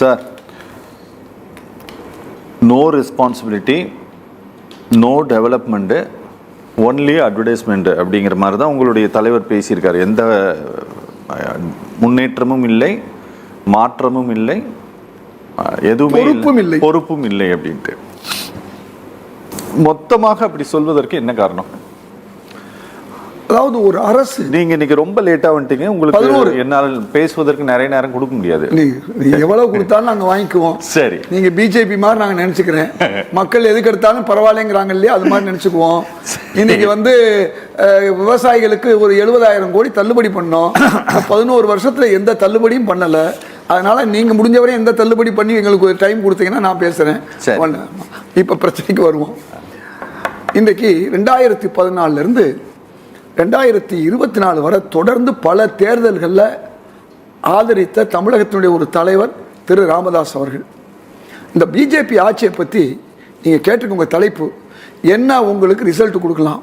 Sir no responsibility no development only advertisement அப்படிங்கிற மாதிரி தான் உங்களுடைய தலைவர் பேசியிருக்காரு. எந்த முன்னேற்றமும் இல்லை மாற்றமும் இல்லை எதுவுமே இல்லை. பொறுப்பும் இல்லை அப்படின்ட்டு. மொத்தமாக அப்படி சொல்வதற்கு என்ன காரணம்? அதாவது ஒரு அரசு. நீங்க இன்னைக்கு ரொம்ப லேட்டா வந்துட்டீங்க. உங்களுக்கு பதினோரு. என்னால் பேசுவதற்கு நிறைய நேரம் கொடுக்க முடியாது. எவ்வளவு கொடுத்தாலும் நாங்க வாங்கிக்குவோம். சரி. நீங்க பிஜேபி மாதிரி நாங்க நினைச்சுக்கிறேன். மக்கள் எதுக்கு எடுத்தாலும் பரவாயில்லைங்கிறாங்க இல்லையா? அது மாதிரி நினைச்சுக்குவோம். இன்னைக்கு வந்து விவசாயிகளுக்கு ஒரு எழுபதாயிரம் கோடி தள்ளுபடி பண்ணோம். பதினோரு வருஷத்துல எந்த தள்ளுபடியும் பண்ணல. அதனால நீங்க முடிஞ்சவரை எந்த தள்ளுபடி பண்ணி எங்களுக்கு ஒரு டைம் கொடுத்தீங்கன்னா நான் பேசுறேன். இப்ப பிரச்சனைக்கு வருவோம். இன்றைக்கு ரெண்டாயிரத்தி பதினாலுல இருந்து ரெண்டாயிரத்தி இருபத்தி நாலு வரை தொடர்ந்து பல தேர்தல்களில் ஆதரித்த தமிழகத்தினுடைய ஒரு தலைவர் திரு ராமதாஸ் அவர்கள். இந்த பிஜேபி ஆட்சியை பற்றி நீங்கள் கேட்டுக்கோங்க தலைப்பு என்ன உங்களுக்கு ரிசல்ட் கொடுக்கலாம்?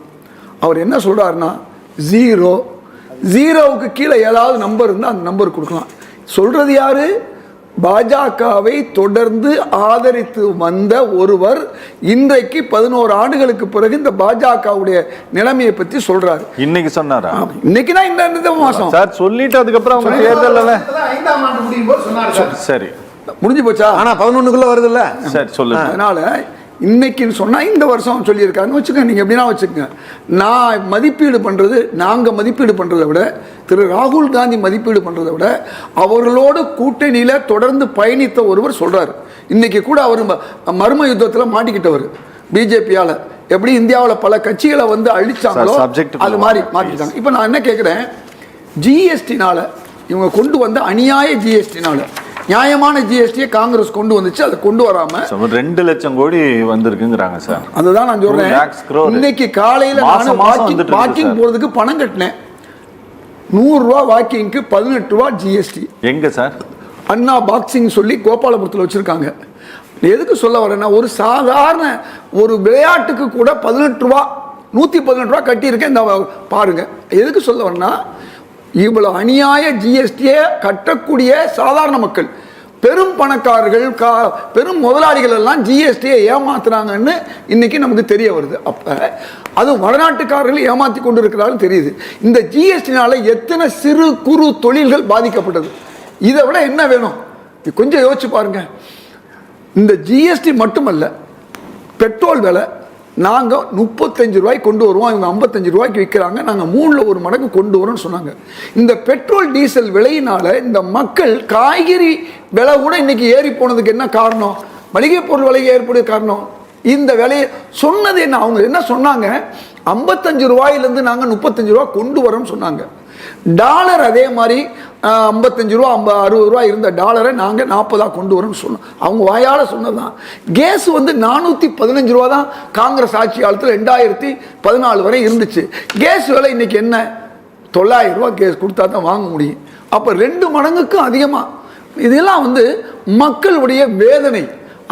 அவர் என்ன சொல்கிறாருன்னா ஜீரோ. ஜீரோவுக்கு கீழே ஏதாவது நம்பர் இருந்தால் அந்த நம்பர் கொடுக்கலாம். சொல்கிறது யார்? பாஜகவை தொடர்ந்து ஆதரித்து வந்த ஒருவர் இன்றைக்கு பதினோரு ஆண்டுகளுக்கு பிறகு இந்த பாஜகவுடைய நிலைமையை பற்றி சொல்றாரு. இன்னைக்கு சொன்னாரா? இன்னைக்கு தான் இந்த மாசம். சார் சொல்லிட்டு அதுக்கப்புறம் அவங்க தேர்தல்ல சார். சரி. முடிஞ்சு போச்சா? ஆனா பதினொன்னுக்குள்ள வருதுல்ல. சரி சொல்லுங்க. அதனால இன்னைக்குன்னு சொன்னா இந்த வருஷம் சொல்லியிருக்காருன்னு வச்சுக்கோங்க. நீங்க எப்படின்னா வச்சுக்கோங்க. நான் மதிப்பீடு பண்றது நாங்க மதிப்பீடு பண்றதை விட திரு ராகுல் காந்தி மதிப்பீடு பண்றதை விட அவர்களோடு கூட்டணியில தொடர்ந்து பயணித்த ஒருவர் சொல்றாரு. இன்னைக்கு கூட அவர் மர்ம யுத்தத்துல மாட்டிக்கிட்டவர். பிஜேபியால. எப்படி இந்தியாவில் பல கட்சிகளை வந்து அழிச்சாங்களோ அது மாதிரி மாற்றிட்டாங்க இப்போ நான் என்ன கேட்குறேன் ஜிஎஸ்டினால இவங்க கொண்டு வந்த அநியாய ஜிஎஸ்டினால நியாயமான ஜிஎஸ்டியை காங்கிரஸ் கொண்டு வந்துச்சு. அதை கொண்டு வராம ரெண்டு லட்சம் கோடி வந்திருக்குங்கிறாங்க சார். அதுதான் நான் சொல்றேன். இன்னைக்கு காலையில மாசம் நான் மாசம் வாக்கிங். போறதுக்கு பணம் கட்டினேன். நூறு ரூபா வாக்கிங்க்கு பதினெட்டு ரூபா ஜிஎஸ்டி எங்க சார்? அண்ணா பாக்ஸிங் சொல்லி கோபாலபுரத்தில் வச்சிருக்காங்க. எதுக்கு சொல்ல வரேன்னா ஒரு சாதாரண ஒரு விளையாட்டுக்கு கூட பதினெட்டு ரூபா நூற்றி பதினெட்டு ரூபா கட்டியிருக்கேன். இந்த பாருங்க. எதுக்கு சொல்ல வரேன்னா இவ்வளோ அநியாய ஜிஎஸ்டியை கட்டக்கூடிய சாதாரண மக்கள். பெரும் பணக்காரர்கள் கா பெரும் முதலாளிகள் எல்லாம் ஜிஎஸ்டியை ஏமாத்துறாங்கன்னு இன்னைக்கு நமக்கு தெரிய வருது. அப்போ அது வடநாட்டுக்காரர்கள் ஏமாத்தி கொண்டு இருக்கிறாருன்னு தெரியுது. இந்த ஜிஎஸ்டினால எத்தனை சிறு குறு தொழில்கள் பாதிக்கப்பட்டது? இதை விட என்ன வேணும்? கொஞ்சம் யோசிச்சு பாருங்க. இந்த ஜிஎஸ்டி மட்டுமல்ல பெட்ரோல் விலை நாங்கள் முப்பத்தஞ்சு ரூபாய்க்கு கொண்டு வருவோம் இவங்க ஐம்பத்தஞ்சு ரூபாய்க்கு விற்கிறாங்க நாங்கள் மூணில் ஒரு மடங்கு கொண்டு வரோம்னு சொன்னாங்க. இந்த பெட்ரோல் டீசல் விலையினால இந்த மக்கள் காய்கறி விலை கூட இன்னைக்கு ஏறி போனதுக்கு என்ன காரணம்? மளிகை பொருள் விலை ஏற்படுற காரணம். இந்த விலையை சொன்னது என்ன? அவங்க என்ன சொன்னாங்க? ஐம்பத்தஞ்சு ரூபாயிலேருந்து நாங்கள் முப்பத்தஞ்சு ரூபா கொண்டு வரோம்னு சொன்னாங்க. டாலர் அதே மாதிரி ஐம்பத்தஞ்சு ரூபா ஐம்ப அறுபது ரூபா இருந்த டாலரை நாங்கள் நாற்பதாக கொண்டு வரோம்னு சொன்னோம். அவங்க வாயால் சொன்னதான் கேஸ் வந்து நானூற்றி பதினஞ்சு ரூபா தான் காங்கிரஸ் ஆட்சி காலத்தில் ரெண்டாயிரத்தி பதினாலு வரை இருந்துச்சு. கேஸ் விலை இன்றைக்கி என்ன? தொள்ளாயிரம் ரூபா கேஸ் கொடுத்தா தான் வாங்க முடியும். அப்போ ரெண்டு மடங்குக்கும் அதிகமாக இதெல்லாம் வந்து மக்களுடைய வேதனை.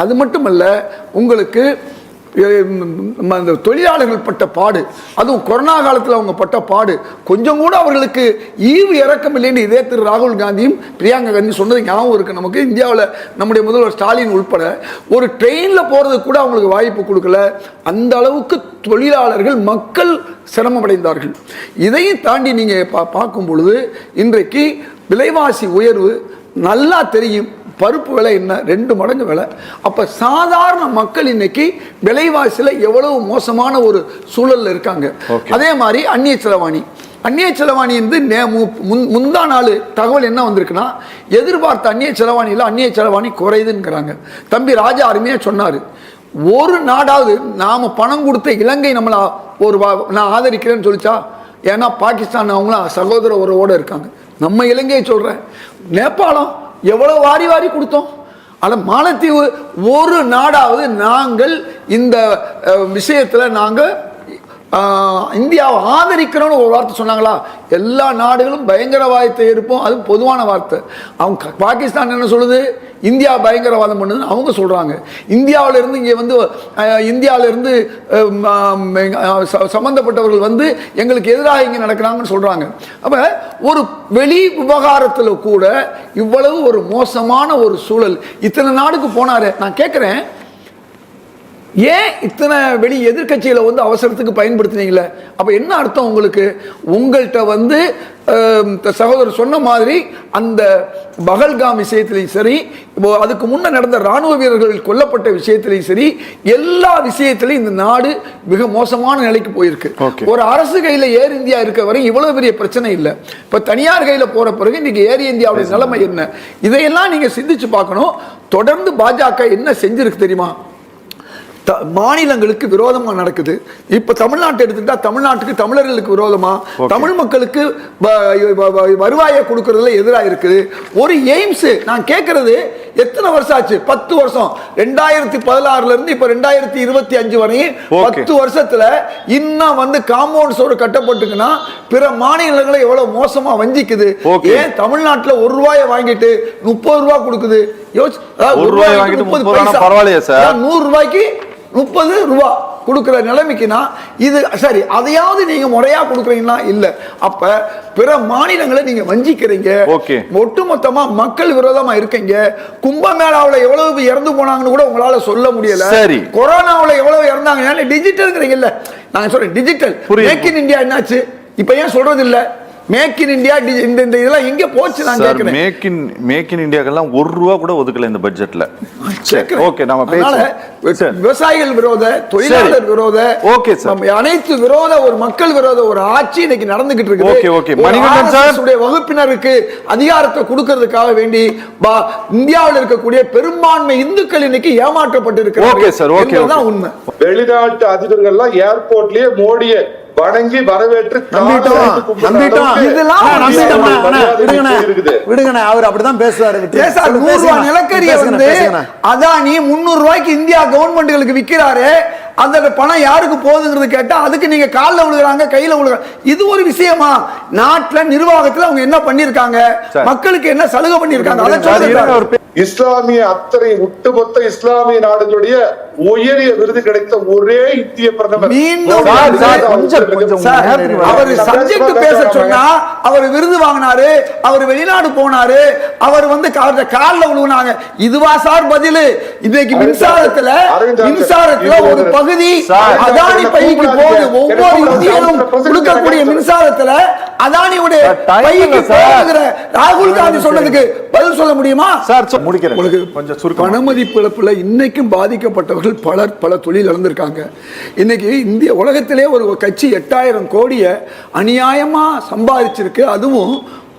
அது மட்டுமல்ல உங்களுக்கு அந்த தொழிலாளர்கள் பட்ட பாடு அதுவும் கொரோனா காலத்தில் அவங்க பட்ட பாடு கொஞ்சம் கூட அவர்களுக்கு ஈவு இறக்கம் இல்லைன்னு இதே திரு ராகுல் காந்தியும் பிரியங்கா காந்தி சொன்னது ஞாபகம் இருக்குது நமக்கு. இந்தியாவில் நம்முடைய முதல்வர் ஸ்டாலின் உட்பட ஒரு ட்ரெயினில் போகிறதுக்கு கூட அவங்களுக்கு வாய்ப்பு கொடுக்கல. அந்த அளவுக்கு தொழிலாளர்கள் மக்கள் சிரமமடைந்தார்கள். இதையும் தாண்டி நீங்கள் பா பார்க்கும் பொழுது இன்றைக்கு விலைவாசி உயர்வு நல்லா தெரியும். பருப்பு விலை என்ன? ரெண்டு மடங்கு விலை. அப்ப சாதாரண மக்கள் இன்னைக்கு விலைவாசியில் எவ்வளவு மோசமான ஒரு சூழல்ல இருக்காங்க. அதே மாதிரி அந்நிய செலவாணி. அந்நிய செலவாணி வந்து நே- மு- முன்- முந்தா நாள் தகவல் என்ன வந்திருக்குன்னா எதிர்பார்த்த அந்நிய செலவாணியில் அந்நிய செலவாணி குறையுதுங்கிறாங்க. தம்பி ராஜா அருமையாக சொன்னார். ஒரு நாடாவது நாம பணம் கொடுத்த இலங்கை நம்மளை ஒரு நான் ஆதரிக்கிறேன்னு சொல்லிச்சா ஏன்னா பாகிஸ்தான் அவங்களாம் சகோதர உறவோடு இருக்காங்க. நம்ம இலங்கையை சொல்கிறேன் நேபாளம் எவ்வளோ வாரி வாரி கொடுத்தோம். ஆனால் மாலத்தீவு ஒரு நாடாவது நாங்கள் இந்த விஷயத்தில் நாங்கள் இந்தியாவை ஆதரிக்கிறோன்னு ஒரு வார்த்தை சொன்னாங்களா? எல்லா நாடுகளும் பயங்கரவாதத்தை இருப்போம் அது பொதுவான வார்த்தை. அவங்க பாகிஸ்தான் என்ன சொல்லுது? இந்தியா பயங்கரவாதம் பண்ணுதுன்னு அவங்க சொல்கிறாங்க இந்தியாவிலேருந்து இங்கே வந்து இந்தியாவிலேருந்து சம்மந்தப்பட்டவர்கள் வந்து எங்களுக்கு எதிராக இங்கே நடக்கிறாங்கன்னு சொல்கிறாங்க அப்போ ஒரு வெளி விவகாரத்தில் கூட இவ்வளவு ஒரு மோசமான ஒரு சூழல். இத்தனை நாடுக்கு போனார். நான் கேட்குறேன் ஏன் இத்தனை வெளி எதிர்க்கட்சிகளை வந்து அவசரத்துக்கு பயன்படுத்துனீங்களே? அப்போ என்ன அர்த்தம் உங்களுக்கு? உங்கள்கிட்ட வந்து சகோதரர் சொன்ன மாதிரி அந்த பகல்காம் விஷயத்திலையும் சரி இப்போ அதுக்கு முன்ன நடந்த ராணுவ வீரர்கள் கொல்லப்பட்ட விஷயத்திலையும் சரி எல்லா விஷயத்திலையும் இந்த நாடு மிக மோசமான நிலைக்கு போயிருக்கு. ஒரு அரசு கையில் ஏர் இந்தியா இருக்க வரை இவ்வளவு பெரிய பிரச்சனை இல்லை. இப்போ தனியார் கையில் போற பிறகு இன்னைக்கு ஏர் இந்தியாவுடைய நிலைமை என்ன? இதையெல்லாம் நீங்க சிந்திச்சு பார்க்கணும். தொடர்ந்து பாஜக என்ன செஞ்சிருக்கு தெரியுமா? த- மாநிலங்களுக்கு விரோதமா நடக்குது. இப்ப தமிழ்நாட்டை எடுத்துட்டா தமிழ்நாட்டுக்கு தமிழர்களுக்கு விரோதமா? தமிழ் மக்களுக்கு வருவாயை கொடுக்கறதுல எதிராக இருக்குது. ஒரு எய்ம்ஸ் நான் கேட்கறது எத்தனை வருஷம் ஆச்சு? பத்து வருஷம். ரெண்டாயிரத்தி பதினாறுல இருந்து இப்ப ரெண்டாயிரத்தி இருபத்தி அஞ்சு வரையும். பத்து வருஷத்துல இன்னும் வந்து காம்பவுண்ட் சோறு கட்டப்பட்டுக்குன்னா பிற மாநிலங்களை எவ்வளவு மோசமா வஞ்சிக்குது. ஏன் தமிழ்நாட்டுல ஒரு ரூபாயை வாங்கிட்டு முப்பது ரூபாய் கொடுக்குது? யோசி அதாவது ஒரு ரூபாயை வாங்கிட்டு முப்பது ரூபாய்னா பரவாயில்லையே சார். நூறு ரூபாய்க்கு முப்பது ரூபா கொடுக்குற நிலைமைக்குனா இது சரி அதையாவது நீங்க முறையா கொடுக்குறீங்களா? இல்ல. அப்ப பிற மாநிலங்களை நீங்க வஞ்சிக்கிறீங்க. ஒட்டுமொத்தமா மக்கள் விரோதமா இருக்கீங்க. கும்பமேளாவுல எவ்வளவு இறந்து போனாங்கன்னு கூட உங்களால சொல்ல முடியல. சரி. கொரோனாவுல எவ்வளவு இறந்தாங்க? டிஜிட்டல்ங்கிறீங்கல்ல நான் சொல்றேன் டிஜிட்டல். மேக் இன் இந்தியா என்னாச்சு? இப்ப ஏன் சொல்றது இல்ல மேக் இன் இந்தியா இந்த இந்த இதெல்லாம் எங்க போச்சு நான் சார் கேட்கிறேன் மேக் இன் மேக் இன் இந்தியாக்கெல்லாம் ஒரு ரூபா கூட ஒதுக்கல இந்த பட்ஜெட்ல. ஓகே பேசலாம் சார் விவசாயிகள் விரோத தொழிலாளர் விரோத sir. நம்ம அனைத்து விரோத ஒரு மக்கள் விரோத ஒரு ஆட்சி இன்னைக்கு நடந்துகிட்டு Okay, okay. ஒரு மணிகண்டன் உடைய வகுப்பினருக்கு அதிகாரத்தை கொடுக்கிறதுக்காக வேண்டி பா- இந்தியாவில் இருக்கக்கூடிய பெரும்பான்மை இந்துக்கள் இன்னைக்கு ஏமாற்றப்பட்டு Okay, sir. Okay, இருக்கிறது okay. உண்மை வெளிநாட்டு அதிபர்கள்லாம் ஏர்போர்ட்லயே மோடிய வணங்கி வரவேற்று விடுங்கண்ணே. அவர் அப்படிதான் பேசுவாரு. நிலக்கரியை வந்து. அதானி முந்நூறு ரூபாய்க்கு இந்தியா கவர்மெண்ட்டுகளுக்கு விக்கிறாரு அந்த பணம் யாருக்கு போகுதுங்கிறது கேட்டா அதுக்கு நீங்க கால்ல விழுகிறாங்க கையில விழுகிறாங்க இது ஒரு விஷயமா? நாட்டுல நிர்வாகத்துல அவங்க என்ன பண்ணிருக்காங்க? சார். மக்களுக்கு என்ன சலுகை பண்ணிருக்காங்க? அதை சார், இருங்க, சொல்லுங்க அவர் பே- இஸ்லாமிய அத்தனை ஒட்டுமொத்த இஸ்லாமிய நாடுகளுடைய உயரிய விருது கிடைத்த ஒரே இந்திய பிரதமர். அவர் வர- சப்ஜெக்ட் பேச சொன்னா அவர் விருது வாங்கினாரு அவர் வெளிநாடு போனாரு அவர் வந்து கால்ல விழுவினாங்க இதுவா சார் பதிலு? இன்னைக்கு மின்சாரத்துல மின்சாரத்துல ஒரு ஒரு- பகுதி அதானி பைக்கு எனக்கு ஒவ்வொரு. இந்தியனும் கொடுக்கக்கூடிய சார். மின்சாரத்துல அதானியுடைய பைக்கு. போகுதுங்கிற ராகுல் காந்தி சொன்னதுக்கு பதில் சொல்ல முடியுமா சார் முடிக்கிறேன் உங்களுக்கு கொஞ்சம் சுருக்கம் பணமதிப்பு இழப்புல இன்னைக்கும் பாதிக்கப்பட்டவர்கள் பலர் பல தொழில் இழந்திருக்காங்க இன்னைக்கு இந்திய உலகத்திலே ஒரு கட்சி எட்டாயிரம் கோடியை அநியாயமா சம்பாதிச்சிருக்கு அதுவும்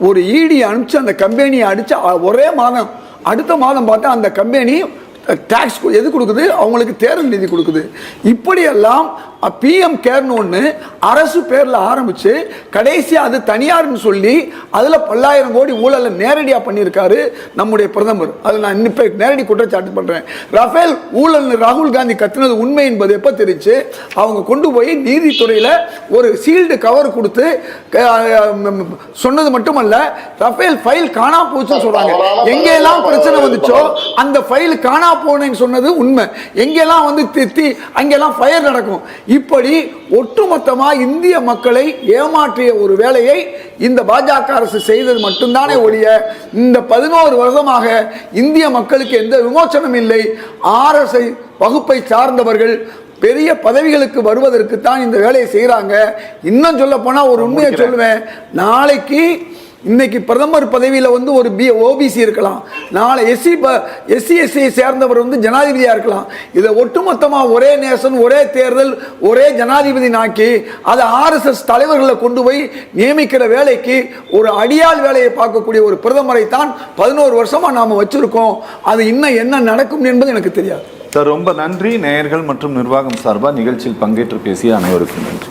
ஒரு ஈடி அனுப்பிச்சு அந்த கம்பெனியை அடிச்சு ஒரே மாதம் அடுத்த மாதம் பார்த்தா அந்த கம்பெனி டாக்ஸ் எது கொடுக்குது? அவங்களுக்கு தேர்தல் நிதி கொடுக்குது. இப்படியெல்லாம் பிஎம் கேர்னு ஒன்று அரசு பேரில் ஆரம்பிச்சு கடைசியாக அது தனியார்னு சொல்லி அதில் பல்லாயிரம் கோடி ஊழலை நேரடியாக பண்ணியிருக்காரு நம்முடைய பிரதமர். அதை நான் இப்போ நேரடி குற்றச்சாட்டு பண்ணுறேன் ரஃபேல் ஊழல்னு ராகுல் காந்தி கத்துனது உண்மை என்பது எப்போ தெரிஞ்சு அவங்க கொண்டு போய் நீதித்துறையில் ஒரு சீல்டு கவர் கொடுத்து சொன்னது மட்டுமல்ல ரஃபேல் ஃபைல் காணா போச்சுன்னு சொல்றாங்க. எங்கெல்லாம் பிரச்சனை வந்துச்சோ அந்த ஃபைல் காணா போனேன்னு சொன்னது உண்மை. எங்கெல்லாம் வந்து தித்தி அங்கெல்லாம் ஃபயர் நடக்கும். இப்படி ஒட்டுமொத்தமா இந்திய மக்களை ஏமாற்றிய ஒரு வேலையை இந்த பாஜக அரசு செய்தது மட்டும்தானே ஒழிய இந்த பதினோரு வருடமாக இந்திய மக்களுக்கு எந்த விமோசனம் இல்லை. ஆர்எஸ்ஐ வகுப்பை சார்ந்தவர்கள் பெரிய பதவிகளுக்கு வருவதற்கு தான் இந்த வேலையை செய்கிறாங்க இன்னும் சொல்ல போனா ஒரு உண்மையை சொல்லுவேன். நாளைக்கு இன்னைக்கு பிரதமர் பதவியில் வந்து ஒரு பி ஓபிசி இருக்கலாம். நாளை எஸ்சி எஸ்சி எஸ்சியை சேர்ந்தவர் வந்து ஜனாதிபதியாக இருக்கலாம். இதை ஒட்டுமொத்தமாக ஒரே நேசன் ஒரே தேர்தல் ஒரே ஜனாதிபதி நாக்கி அதை ஆர்எஸ்எஸ் தலைவர்களை கொண்டு போய் நியமிக்கிற வேலைக்கு ஒரு அடியாள் வேலையை பார்க்கக்கூடிய ஒரு பிரதமரை தான் பதினோரு வருஷமாக நாம் வச்சுருக்கோம். அது இன்னும் என்ன நடக்கும் என்பது எனக்கு தெரியாது. சார் ரொம்ப நன்றி. நேயர்கள் மற்றும் நிர்வாகம் சார்பாக நிகழ்ச்சியில் பங்கேற்று பேசிய அனைவருக்கும் நன்றி.